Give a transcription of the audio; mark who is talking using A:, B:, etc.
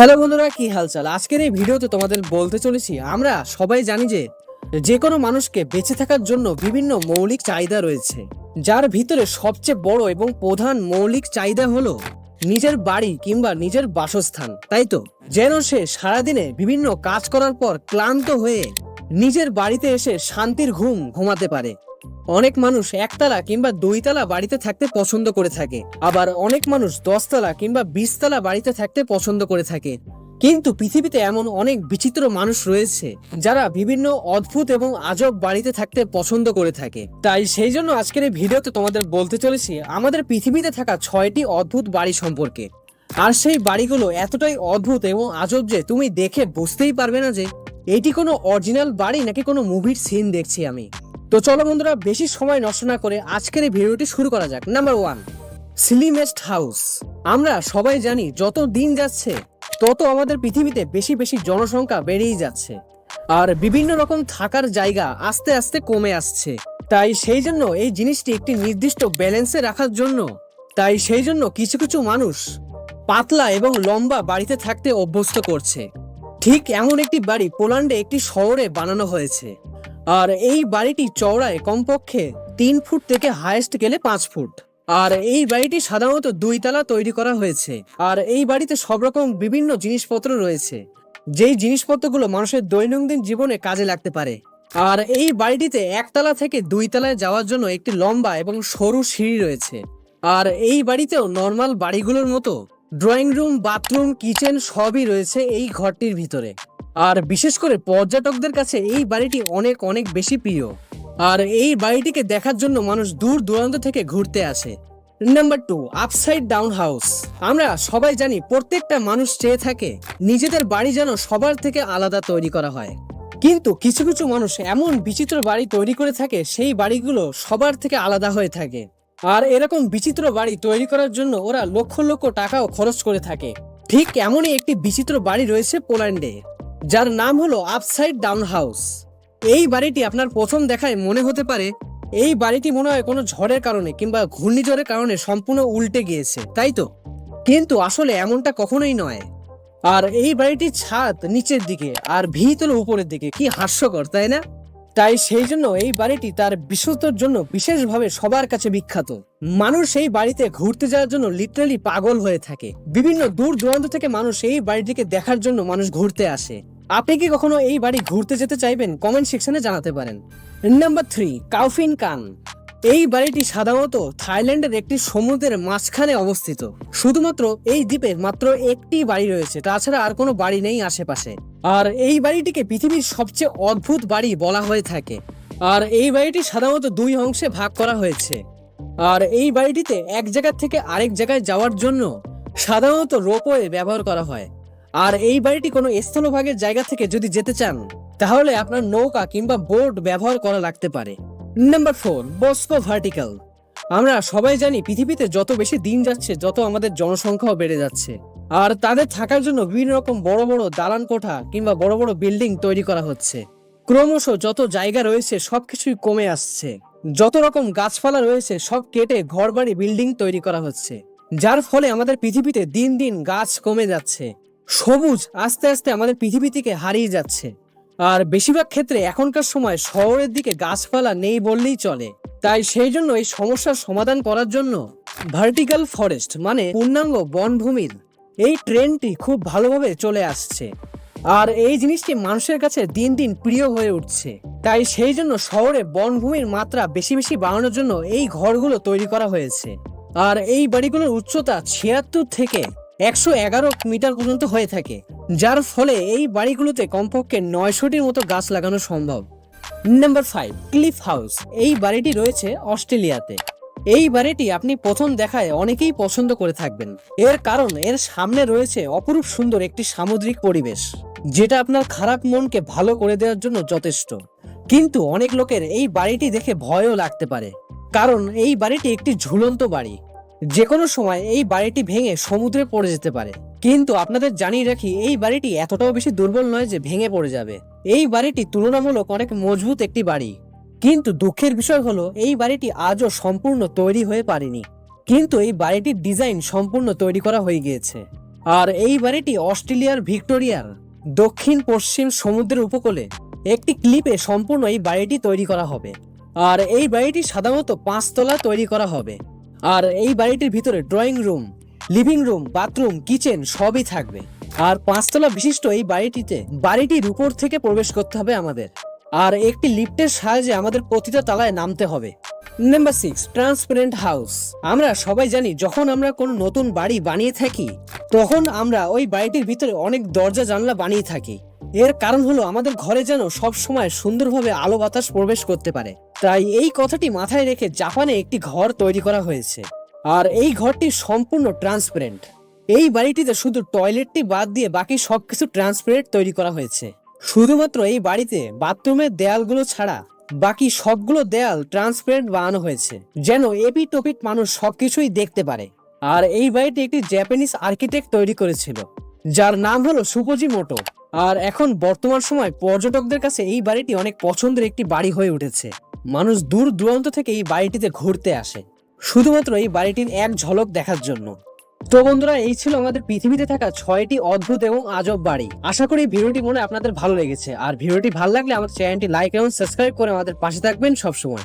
A: Hello বন্ধুরা, কি হালচাল? আজকের এই ভিডিওতে তোমাদের বলতে চলেছি, আমরা সবাই জানি যে যে কোনো মানুষকে বেঁচে থাকার জন্য বিভিন্ন মৌলিক চাহিদা রয়েছে। যার ভিতরে সবচেয়ে বড় এবং প্রধান মৌলিক চাহিদা হলো নিজের বাড়ি কিংবা নিজের বাসস্থান, তাই তো? যেন সে সারাদিনে বিভিন্ন কাজ করার পর ক্লান্ত হয়ে নিজের বাড়িতে এসে শান্তির ঘুম ঘুমাতে পারে। অনেক মানুষ একতলা কিংবা দুইতলা বাড়িতে থাকতে পছন্দ করে থাকে। আবার অনেক মানুষ দশতলা কিংবা বিশতলা বাড়িতে থাকতে পছন্দ করে থাকে। কিন্তু পৃথিবীতে এমন অনেক বিচিত্র মানুষ রয়েছে, যারা বিভিন্ন অদ্ভুত এবং আজব বাড়িতে থাকতে পছন্দ করে থাকে। তাই সেই জন্য আজকের এই ভিডিওতে তোমাদের বলতে চলেছি, আমাদের পৃথিবীতে থাকা ছয়টি অদ্ভুত বাড়ি সম্পর্কে। আর সেই বাড়িগুলো এতটাই অদ্ভুত এবং আজব যে তুমি দেখে বুঝতেই পারবে না যে, এটি কোনো অরিজিনাল বাড়ি নাকি কোনো মুভির সিন দেখছি আমি। তো চলো বন্ধুরা, বেশি সময় নষ্ট না করে আজকের এই ভিডিওটি শুরু করা যাক। নাম্বার ওয়ান সিলিমেস্ট হাউস আমরা সবাই জানি, যত দিন যাচ্ছে, তত আমাদের পৃথিবীতে বেশি বেশি জনসংখ্যা বেড়েই যাচ্ছে। আর বিভিন্ন রকম থাকার জায়গা আস্তে আস্তে কমে আসছে। তাই সেই জন্য এই জিনিসটি একটি নির্দিষ্ট ব্যালেন্সে রাখার জন্য, তাই সেই জন্য কিছু কিছু মানুষ পাতলা এবং লম্বা বাড়িতে থাকতে অভ্যস্ত করছে। ঠিক এমন একটি বাড়ি পোল্যান্ডে একটি শহরে বানানো হয়েছে। আর এই বাড়িটি চওড়ায় কমপক্ষে তিন ফুট থেকে হায়েস্ট গেলে পাঁচ ফুট। আর এই বাড়িটি সাধারণত দুই তলা তৈরি করা হয়েছে। আর এই বাড়িতে সব রকম বিভিন্ন জিনিসপত্র রয়েছে। যেই জিনিসপত্রগুলো মানুষের দৈনন্দিন জীবনে কাজে লাগতে পারে। আর এই বাড়িটিতে একতলা থেকে দুই তলায় যাওয়ার জন্য একটি লম্বা এবং সরু সিঁড়ি রয়েছে। আর এই বাড়িতেও নর্মাল বাড়িগুলোর মতো ড্রয়িং রুম বাথরুম কিচেন সবই রয়েছে এই ঘরটির ভিতরে। আর বিশেষ করে পর্যটকদের কাছে এই বাড়িটি অনেক অনেক বেশি প্রিয়। আর এই বাড়িটিকে দেখার জন্য মানুষ দূর দূরান্ত থেকে ঘুরতে আসে। Number two upside down house আমরা সবাই জানি প্রত্যেকটা মানুষ চেয়ে থাকে নিজেদের বাড়ি যেন সবার থেকে আলাদা তৈরি করা হয়। কিন্তু কিছু কিছু মানুষ এমন বিচিত্র বাড়ি তৈরি করে থাকে সেই বাড়িগুলো সবার থেকে আলাদা হয়ে থাকে। আর এরকম বিচিত্র বাড়ি তৈরি করার জন্য ওরা লক্ষ লক্ষ টাকাও খরচ করে থাকে। ঠিক এমনই একটি বিচিত্র বাড়ি রয়েছে পোল্যান্ডে। যার নাম হলো আপসাইড ডাউন হাউস এই বাড়িটি আপনার প্রথম দেখায় মনে হতে পারে, এই বাড়িটি মনে হয় কোনো ঝড়ের কারণে কিংবা ঘূর্ণিঝড়ের কারণে সম্পূর্ণ উল্টে গিয়েছে, তাই তো? কিন্তু আসলে এমনটা কখনোই নয়। আর এই বাড়িটির ছাদ নিচের দিকে আর ভিত উপরের দিকে, কি হাস্যকর, তাই না? তাই সেই জন্য এই বাড়িটি তার বিশুদ্ধর জন্য বিশেষভাবে সবার কাছে বিখ্যাত। মানুষ এই বাড়িতে ঘুরতে যাওয়ার জন্য লিটারালি পাগল হয়ে থাকে। বিভিন্ন দূর দূরান্ত থেকে মানুষ এই বাড়িটিকে দেখার জন্য মানুষ ঘুরতে আসে। আপনি কি কখনো এই বাড়ি ঘুরতে যেতে চাইবেন? কমেন্ট সেকশনে জানাতে পারেন। নাম্বার থ্রি কাউফিন কান। এই বাড়িটি সাধারণত থাইল্যান্ডের একটি সমুদ্রের মাঝখানে অবস্থিত। শুধুমাত্র এই দ্বীপের মাত্র একটি বাড়ি রয়েছে, তাছাড়া আর কোনো বাড়ি নেই আশেপাশে। আর এই বাড়িটিকে পৃথিবীর সবচেয়ে অদ্ভুত বাড়ি বলা হয়ে থাকে। আর এই বাড়িটি সাধারণত দুই অংশে ভাগ করা হয়েছে। আর এই বাড়িটিতে এক জায়গা থেকে আরেক জায়গায় যাওয়ার জন্য সাধারণত রোপওয়ে ব্যবহার করা হয়। আর এই বাড়িটি কোনো স্থলভাগের জায়গা থেকে যদি যেতে চান, তাহলে আপনার নৌকা কিংবা বোট ব্যবহার করা লাগতে পারে। নাম্বার ফোর বস্কো ভার্টিক্যাল আমরা সবাই জানি পৃথিবীতে যত বেশি দিন যাচ্ছে, যত আমাদের জনসংখ্যাও বেড়ে যাচ্ছে। আর তাদের থাকার জন্য বিভিন্ন রকম বড় বড় দালান কোঠা কিংবা বড় বড় বিল্ডিং তৈরি করা হচ্ছে। ক্রমশ যত জায়গা রয়েছে, সবকিছুই কমে আসছে। যত রকম গাছপালা রয়েছে, সব কেটে ঘরবাড়ি বিল্ডিং তৈরি করা হচ্ছে। যার ফলে আমাদের পৃথিবীতে দিন দিন গাছ কমে যাচ্ছে। সবুজ আস্তে আস্তে আমাদের পৃথিবী থেকে হারিয়ে যাচ্ছে। আর বেশিরভাগ ক্ষেত্রে এখনকার সময় শহরের দিকে গাছপালা নেই বললেই চলে। তাই সেই জন্য এই সমস্যার সমাধান করার জন্য ভার্টিক্যাল ফরেস্ট মানে পূর্ণাঙ্গ বনভূমির এই ট্রেন্ডটি খুব ভালোভাবে চলে আসছে। আর এই জিনিসটি মানুষের কাছে দিন দিন প্রিয় হয়ে উঠছে। তাই সেই জন্য শহরে বনভূমির মাত্রা বেশি বেশি বাড়ানোর জন্য এই ঘরগুলো তৈরি করা হয়েছে। আর এই বাড়িগুলোর উচ্চতা ছিয়াত্তর থেকে একশো এগারো মিটার পর্যন্ত হয়ে থাকে, যার ফলে এই বাড়িগুলোতে কমপক্ষে নয়শোটির মতো গাছ লাগানো সম্ভব। নাম্বার ফাইভ ক্লিফ হাউস এই বাড়িটি রয়েছে অস্ট্রেলিয়াতে। এই বাড়িটি আপনি প্রথম দেখায় অনেকেই পছন্দ করে থাকবেন। এর কারণ, এর সামনে রয়েছে অপরূপ সুন্দর একটি সামুদ্রিক পরিবেশ, যেটা আপনার খারাপ মনকে ভালো করে দেওয়ার জন্য যথেষ্ট। কিন্তু অনেক লোকের এই বাড়িটি দেখে ভয়ও লাগতে পারে, কারণ এই বাড়িটি একটি ঝুলন্ত বাড়ি। যে কোনো সময় এই বাড়িটি ভেঙে সমুদ্রে পড়ে যেতে পারে। কিন্তু আপনাদের জানিয়ে রাখি, এই বাড়িটি এতটাও বেশি দুর্বল নয় যে ভেঙে পড়ে যাবে। এই বাড়িটি তুলনামূলক অনেক মজবুত একটি বাড়ি। কিন্তু দুঃখের বিষয় হলো, এই বাড়িটি আজও সম্পূর্ণ তৈরি হয়ে পারেনি। কিন্তু এই বাড়িটির ডিজাইন সম্পূর্ণ তৈরি করা হয়ে গিয়েছে। আর এই বাড়িটি অস্ট্রেলিয়ার ভিক্টোরিয়ার দক্ষিণ পশ্চিম সমুদ্রের উপকূলে একটি ক্লিপে সম্পূর্ণ এই বাড়িটি তৈরি করা হবে। আর এই বাড়িটি সাধারণত পাঁচতলা তৈরি করা হবে। আর এই বাড়িটির ভিতরে drawing room, living room, bathroom, kitchen সবই থাকবে। আর পাঁচতলা বিশিষ্ট এই বাড়িটিতে বাড়িটির উপর থেকে প্রবেশ করতে হবে আমাদের। আর একটি লিফটের সাহায্যে আমাদের প্রতিটা তলায় নামতে হবে। নাম্বার সিক্স ট্রান্সপারেন্ট হাউস আমরা সবাই জানি, যখন আমরা কোনো নতুন বাড়ি বানিয়ে থাকি, তখন আমরা ওই বাড়িটির ভিতরে অনেক দরজা, জানলা বানিয়ে থাকি। এর কারণ হলো, আমাদের ঘরে যেন সব সময় সুন্দরভাবে আলো বাতাস প্রবেশ করতে পারে। তাই এই কথাটি মাথায় রেখে জাপানে একটি ঘর তৈরি করা হয়েছে। আর এই ঘরটি সম্পূর্ণ ট্রান্সপারেন্ট এই বাড়িটিতে শুধু টয়লেটটি বাদ দিয়ে বাকি সব কিছু ট্রান্সপারেন্ট তৈরি করা হয়েছে। শুধুমাত্র এই বাড়িতে বাথরুমের দেয়ালগুলো ছাড়া বাকি সবগুলো দেয়াল ট্রান্সপারেন্ট বানানো হয়েছে, যেন এপি টপিট মানুষ সবকিছুই দেখতে পারে। আর এই বাড়িটি একটি জাপানিজ আর্কিটেক্ট তৈরি করেছিল, যার নাম হলো সুপজি মোটো আর এখন বর্তমান সময় পর্যটকদের কাছে এই বাড়িটি অনেক পছন্দের একটি বাড়ি হয়ে উঠেছে। মানুষ দূর দূরান্ত থেকে এই বাড়িটিতে ঘুরতে আসে। শুধুমাত্র এই বাড়িটির এক ঝলক দেখার জন্য। তো বন্ধুরা, এই ছিল আমাদের পৃথিবীতে থাকা ছয়টি অদ্ভুত এবং আজব বাড়ি। আশা করি ভিডিওটি মনে আপনাদের ভালো লেগেছে। আর ভিডিওটি ভালো লাগলে আমাদের চ্যানেলটি লাইক এবং সাবস্ক্রাইব করে আমাদের পাশে থাকবেন সবসময়।